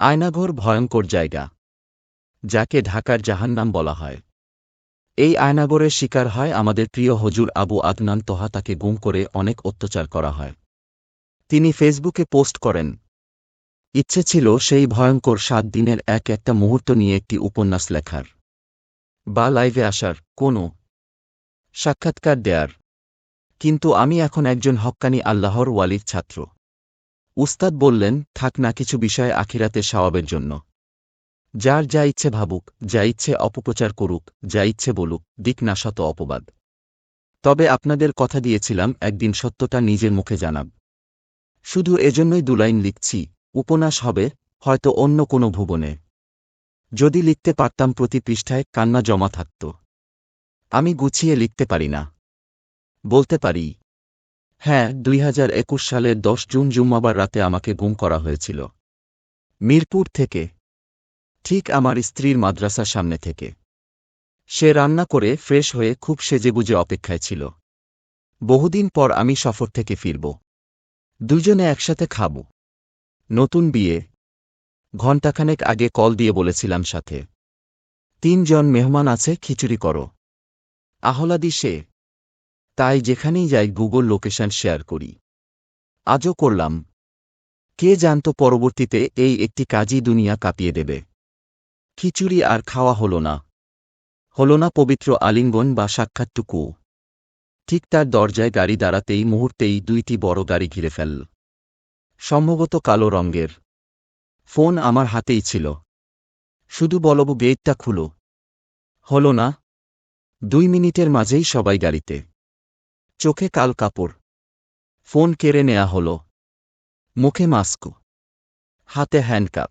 আয়নাঘর ভয়ঙ্কর জায়গা, যাকে ঢাকার জাহান্নাম বলা হয়। এই আয়নাগরের শিকার হয় আমাদের প্রিয় হজুর আবু আদনান তোহা তাকে গুম করে অনেক অত্যাচার করা হয়। তিনি ফেসবুকে পোস্ট করেন, ইচ্ছে ছিল সেই ভয়ঙ্কর সাত দিনের এক একটা মুহূর্ত নিয়ে একটি উপন্যাস লেখার। বা লাইভে আসার, কোনো সাক্ষাৎকার দেয়ার। কিন্তু আমি এখন একজন হক্কানি আল্লাহর ওয়ালির ছাত্র। উস্তাদ বললেন, থাক না, কিছু বিষয় আখিরাতে সওয়াবের জন্য। যার যা ইচ্ছে ভাবুক, যা ইচ্ছে অপপ্রচার করুক, যা ইচ্ছে বলুক, দিক না শত অপবাদ। তবে আপনাদের কথা দিয়েছিলাম, একদিন সত্যটা নিজের মুখে জানাব। শুধু এজন্যই দুলাইন লিখছি, উপন্যাস হবে, হয়তো অন্য কোনো ভুবনে। যদি লিখতে পারতাম প্রতি পৃষ্ঠায় কান্না জমা থাকত। আমি গুছিয়ে লিখতে পারি না। বলতে পারি হ্যাঁ দুই হাজার একুশ সালের দশ জুন জুম্মাবার রাতে আমাকে গুম করা হয়েছিল। মিরপুর থেকে। ঠিক আমার স্ত্রীর মাদ্রাসার সামনে থেকে। সে রান্না করে ফ্রেশ হয়ে খুব সেজেগুজে অপেক্ষায় ছিল। বহুদিন পর আমি সফর থেকে ফিরব। দুজনে একসাথে খাব। নতুন বিয়ে। ঘণ্টাখানেক আগে কল দিয়ে বলেছিলাম সাথে। তিনজন মেহমান আছে, খিচুড়ি করো। আহলাদি সে তাই যেখানেই যাই গুগল লোকেশন শেয়ার করি। আজও করলাম। কে জানত পরবর্তীতে এই একটি কাজই দুনিয়া কাঁপিয়ে দেবে। খিচুড়ি আর খাওয়া হল না। হল না পবিত্র আলিঙ্গন বা সাক্ষাৎটুকু। ঠিক তার দরজায় গাড়ি দাঁড়াতেই মুহূর্তেই দুইটি বড় গাড়ি ঘিরে ফেল। সম্ভবত কালো রঙের। ফোন আমার হাতেই ছিল। শুধু বলব গেটটা খুলো। হল না। দুই মিনিটের মাঝেই সবাই গাড়িতে। চোখে কাল কাপড়। ফোন কেড়ে নেয়া হল। মুখে মাস্ক। হাতে হ্যান্ডকাপ।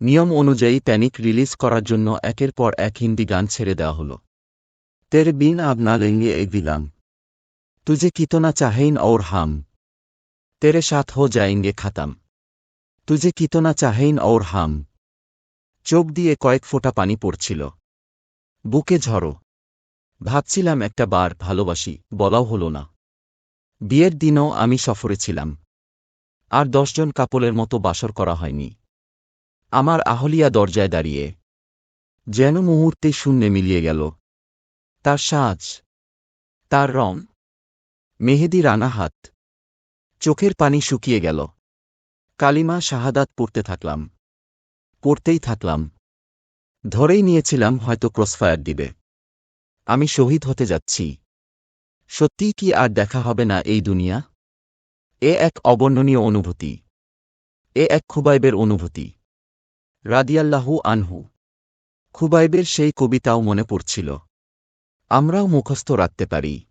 নিয়ম অনুযায়ী প্যানিক রিলিজ করার জন্য একের পর এক হিন্দি গান ছেড়ে দেওয়া হল। তের বিন আপনা লেঙ্গে এ দিলাম তুজে কিতনা চাহেইন ওর হাম। তেরে সাথ হো যায়ঙ্গে খাতাম। তুজে কিতনা চাহেইন ওর হাম। চোখ দিয়ে কয়েক ফোঁটা পানি পড়ছিল। বুকে ঝড়ো ভাবছিলাম একটা বার ভালোবাসি, বলাও হল না। বিয়ের দিনও আমি সফরে ছিলাম আর দশজন কাপলের মতো বাসর করা হয়নি। আমার আহলিয়া দরজায় দাঁড়িয়ে। যেন মুহূর্তে শূন্যে মিলিয়ে গেল। তার সাজ, তার রং, মেহেদি রানা হাত, চোখের পানি শুকিয়ে গেল। কালিমা শাহাদাত পড়তে থাকলাম। পড়তেই থাকলাম। ধরেই নিয়েছিলাম হয়তো ক্রসফায়ার দিবে। আমি শহীদ হতে যাচ্ছি। সত্যিই কি আর দেখা হবে না এই দুনিয়া? এ এক অবর্ণনীয় অনুভূতি। এ এক খুবাইবের অনুভূতি। রাদিয়াল্লাহু আনহু। খুবাইবের সেই কবিতাও মনে পড়ছিল। আমরাও মুখস্থ রাখতে পারি।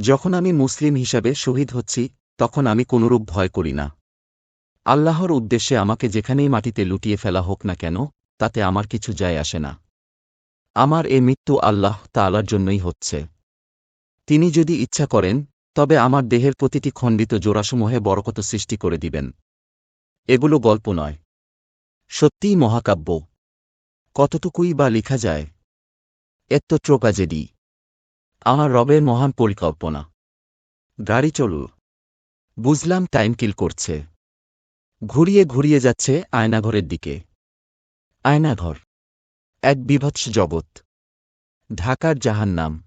যখন আমি মুসলিম হিসাবে শহীদ হচ্ছি, তখন আমি কোনরূপ ভয় করি না। আল্লাহর উদ্দেশ্যে আমাকে যেখানেই মাটিতে লুটিয়ে ফেলা হোক না কেন, তাতে আমার কিছু যায় আসে না। আমার এ মৃত্যু আল্লাহ তালার জন্যই হচ্ছে। তিনি যদি ইচ্ছা করেন, তবে আমার দেহের প্রতিটি খণ্ডিত জোড়াসমূহে বরকত সৃষ্টি করে দিবেন। এগুলো গল্প নয়। সত্যিই মহাকাব্য। কতটুকুই বা লিখা যায় এত্ত ট্রোকাজেডি আমার রবের মহান পরিকল্পনা। গাড়ি চলু বুঝলাম টাইম কিল করছে। ঘুরিয়ে ঘুরিয়ে যাচ্ছে আয়নাঘরের দিকে। আয়নাঘর। এক বিভৎস জগৎ। ঢাকার জাহান্নাম।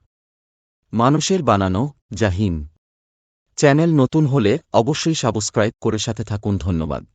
মানুষের বানানো জাহিম। চ্যানেল নতুন হলে অবশ্যই সাবস্ক্রাইব করে সাথে থাকুন, ধন্যবাদ।